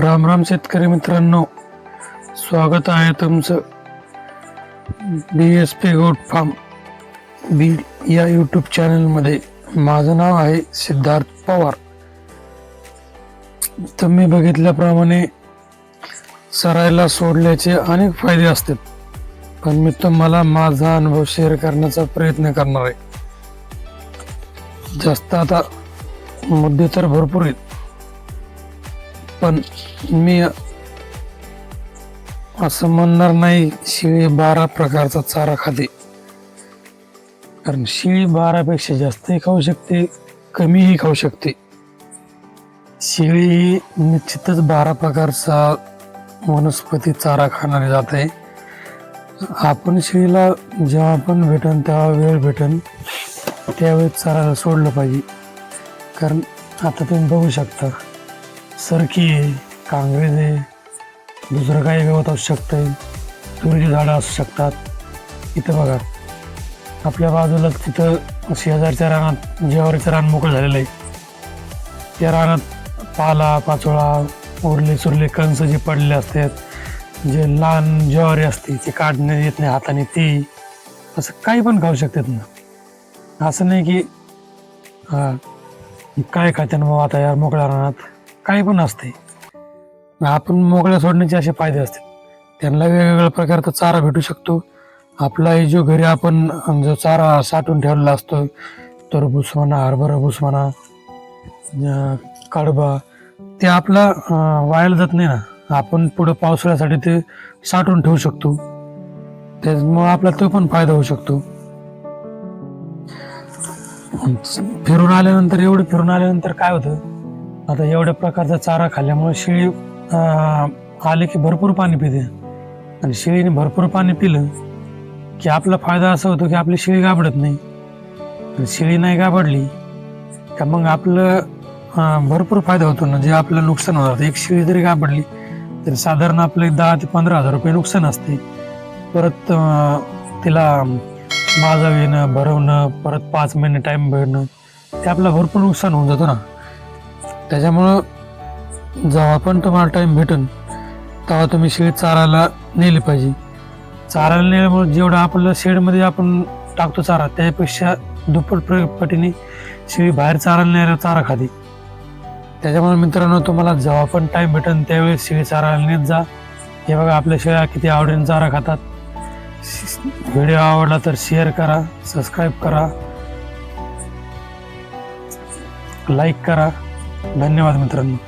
राम राम शेतकरी मित्रांनो स्वागत आहे तुमचं B S P goat farm B या यूट्यूब चॅनलमध्ये माझं नाव आहे सिद्धार्थ पवार. तुम्ही बघितल्याप्रमाणे सरायला सोडल्याचे अनेक फायदे असतात पण मी तुम्हाला माझा अनुभव शेअर करण्याचा प्रयत्न करणार आहे. जास्त आता मुद्दे तर भरपूर आहेत. पण मी असं म्हणणार नाही शिळी बारा प्रकारचा चारा खाते. कारण शिळी बारापेक्षा जास्तही खाऊ शकते कमीही खाऊ शकते. शेळी ही निश्चितच बारा प्रकारचा वनस्पती चारा खाणारी जात आहे. आपण शेळीला जेव्हा पण भेटन तेव्हा वेळ भेटन त्यावेळेस चाराला सोडलं पाहिजे. कारण आता तुम्ही बघू शकता सरकी आहे कांग्रेस आहे दुसरं काही गवत असू शकतं तुरीची झाडं असू शकतात. इथं बघा आपल्या बाजूला तिथं शेजारच्या रानात ज्वारीचं रान मोकळं झालेलं आहे. त्या रानात पाला पाचोळा उरले सुरले कंस जे पडलेले असतात जे लहान ज्वारी असते ते काढणे येत नाही हाताने ते असं काही पण खाऊ शकतात ना. असं नाही की हा काय खात्यानं मग आता यार मोकळ्या रानात? काही पण असते आपण मोकळ्या सोडण्याचे असे फायदे असतात त्यांना वेगवेगळ्या प्रकारचा चारा भेटू शकतो. आपला जो घरी आपण जो चारा साठवून ठेवलेला असतो तरबूस म्हणा हरभरा भूस म्हणा कडबा ते आपला वायाला जात नाही ना. आपण पुढं पावसाळ्यासाठी ते साठवून ठेवू शकतो. त्याच्यामुळं आपला तो पण फायदा होऊ शकतो. फिरून आल्यानंतर एवढं फिरून आल्यानंतर काय होतं? आता एवढ्या प्रकारचा चारा खाल्ल्यामुळे शेळी आले की भरपूर पाणी पिते. आणि शेळीने भरपूर पाणी पिलं की आपला फायदा असा होतो की आपली शेळी गाबडत नाही. आणि शेळी नाही गाबडली का मग आपलं भरपूर फायदा होतो ना जे आपलं नुकसान होतं. एक शेळी जरी गाबडली तर साधारण आपलं एक दहा ते पंधरा हजार रुपये नुकसान असते. परत तिला माझा येणं भरवणं परत पाच महिने टाईम भरणं ते आपलं भरपूर नुकसान होऊन जातं ना. त्याच्यामुळं जेव्हा पण तुम्हाला टाईम भेटेल तेव्हा तुम्ही शेळी चारायला नेली पाहिजे. चारायला नेल्यामुळे जेवढं आपलं शेडमध्ये आपण टाकतो चारा त्यापेक्षा दुप्पट पटीने शेळी बाहेर चारायला न्यायला चारा खाते. त्याच्यामुळे मित्रांनो तुम्हाला जेव्हा पण टाईम भेटेल त्यावेळेस शेळी चारायला नेत जा. हे बघा आपल्या शेळ्या किती आवडीने चारा खातात. व्हिडिओ आवडला तर शेअर करा सबस्क्राईब करा. लाईक करा. धन्यवाद मित्रांनो.